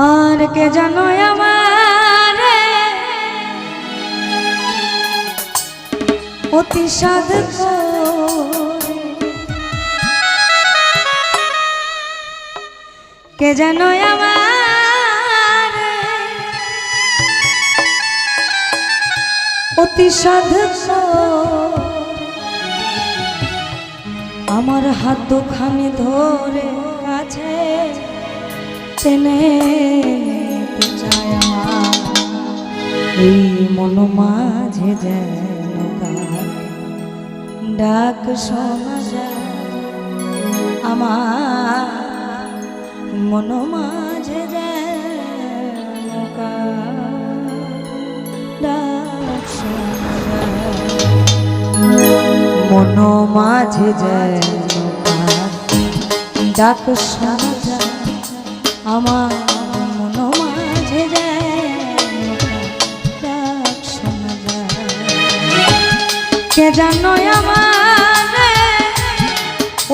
আর কে জানো আমার? অতি সাধ কে জানো আমার? অতি সাধ আমার হাত দুখানি ধরে কাছে আমার এই মন মাঝে যেন ডাক যায়। আমার মন মাঝে যেন ডাক মন মাঝে যেন ডাক যায়। আমার মন মাঝে ডাক শোনা যায়। কে জানো আমার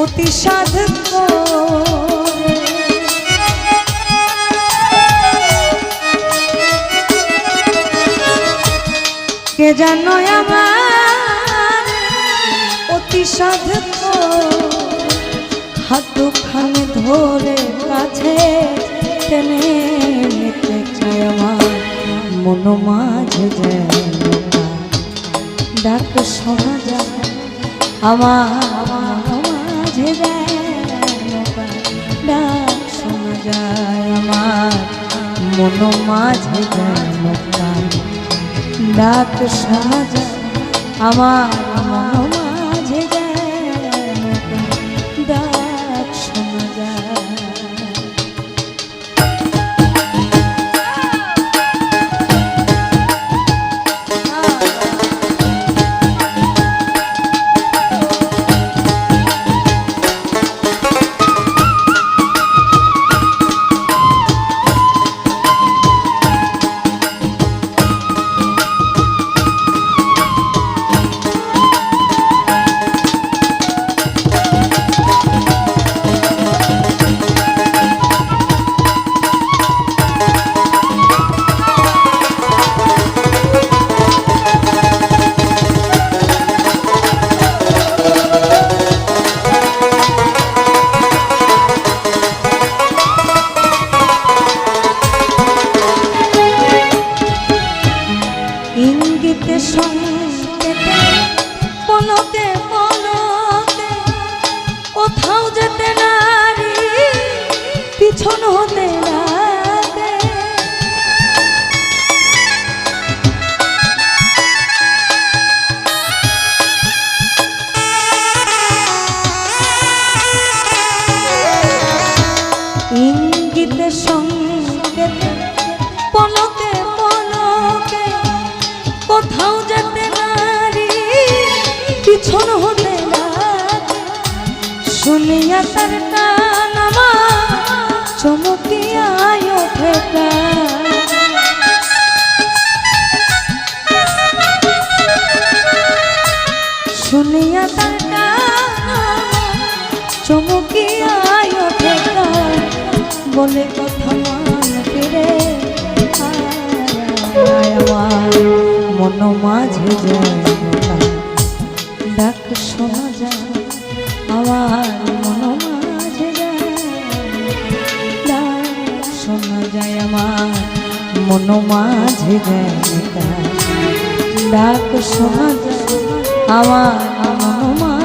অতি সাধক কে জানো আমার অতি সাধক হাত ধরে কাছে টেনে আমার মন মাঝে ডাক শোনা যায়, আমার মাঝে ডাক শোনা যায়, আমার মন মাঝে ডাক শোনা যায়, আমার কোথাও যেতে বলে কথা মান ফিরে আয় আমার মন মাঝে ডাক শোনা যায় আমার মন মাঝে ডাক শোনা যায় আমার মন মাঝে ডাক শোনা যায় আমার মন মাঝে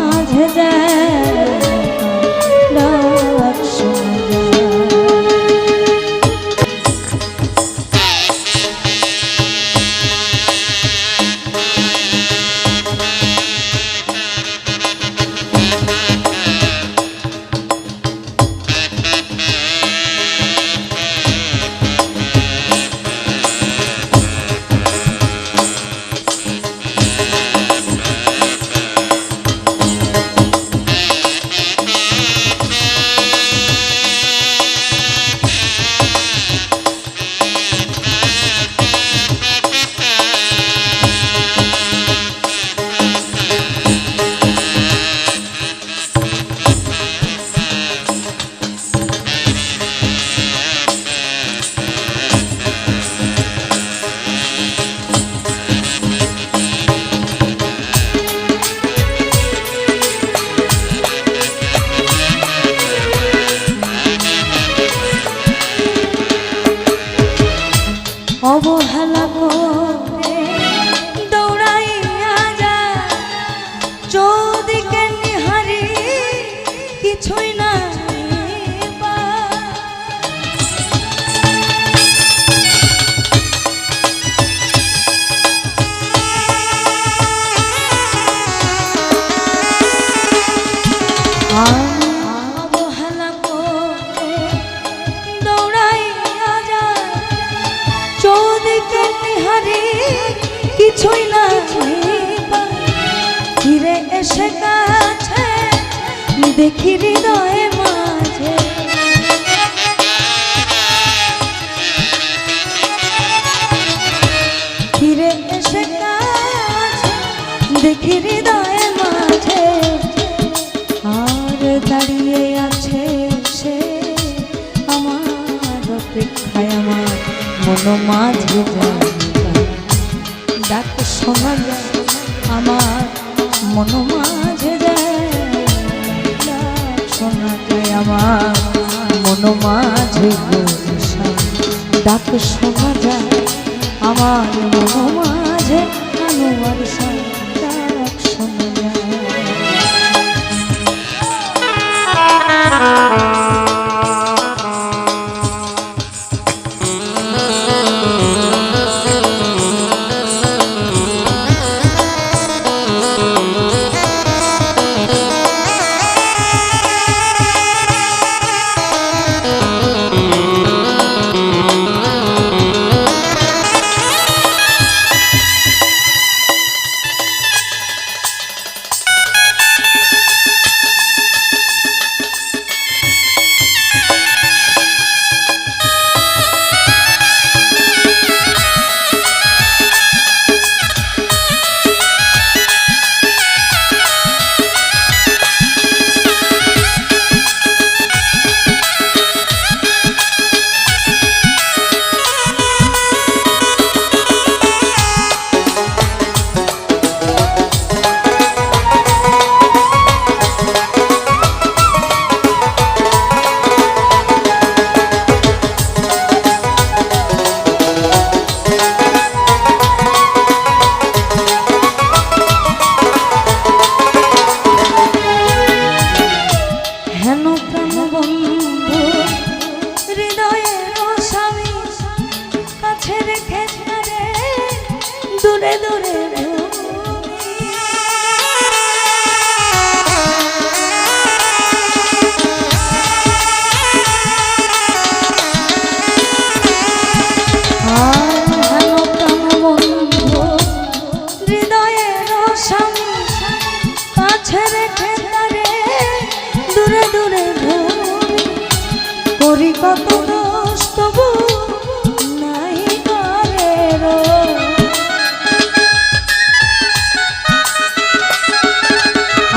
কিছুই না ফিরে এসে কাছে দেখি হৃদয়ে মাঝে। ফিরে এসে কাছে দেখি হৃদয়ে মাঝে। আর দাঁড়িয়ে আছে সে আমার অপেক্ষায়, আমার মন মাঝে যায়। শোনা যায় আমার মন মাঝে যায়। শোনা যায় আমার মন মাঝে ডাক শোনা যায়, আমার মন মাঝে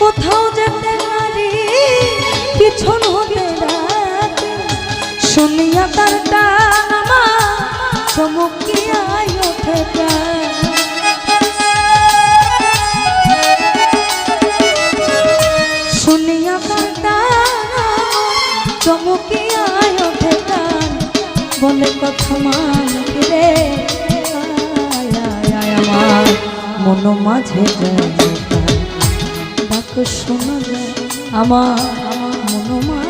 কোথাও যেতে নারী পিছন হতে শুনিয়া তার টান ওঠে শুনিয়া তার টান চমকিয়ায় বলে কথা মান রে আমার মন মাঝে ডাক শোনা যায় আমার মন মাঝে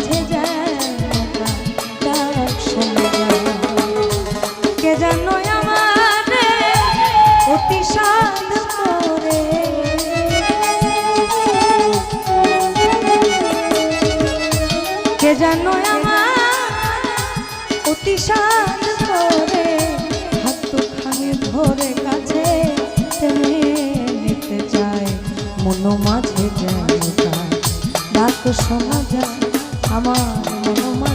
মন মাঝে যায়। ডাক শোনা যায় আমার মন মাঝে